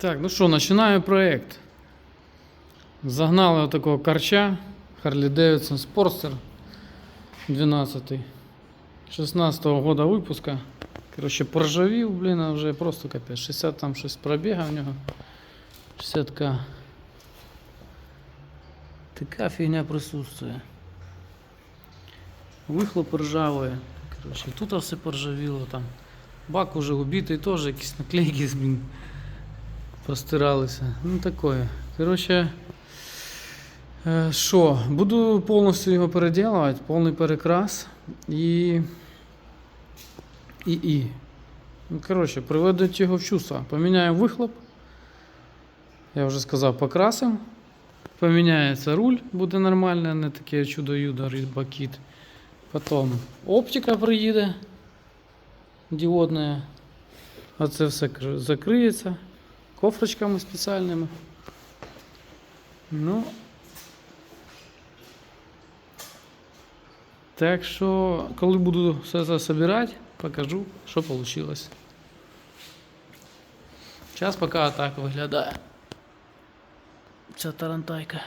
Так, ну що, починаю проєкт. Загнали отакого карча Harley Davidson Sportster 12 16-го года випуска. Короче, поржавів, блін, а вже просто капець. 60 там щось пробіга в нього. 60к. Така фігня присутствує. Вихлоп ржавий. Короче, тут все поржавіло там. Бак уже убитий теж, якісь наклейки, блін, постиралися. Ну такое. Короче, е, що, буду повністю його переділувати, повний перекрас і. І. і. Ну, коротше, приведуть його в чувство. Поміняємо вихлоп. Я вже сказав, покрасимо. Поміняється руль, буде нормально, не таке чудо-юдо, рибакіт. Потім оптика приїде діодна. Оце все закриється кофрочками спеціальними. Ну. Так що, коли буду все це збирати, покажу, що вийшло. Зараз поки так виглядає. Ця тарантайка.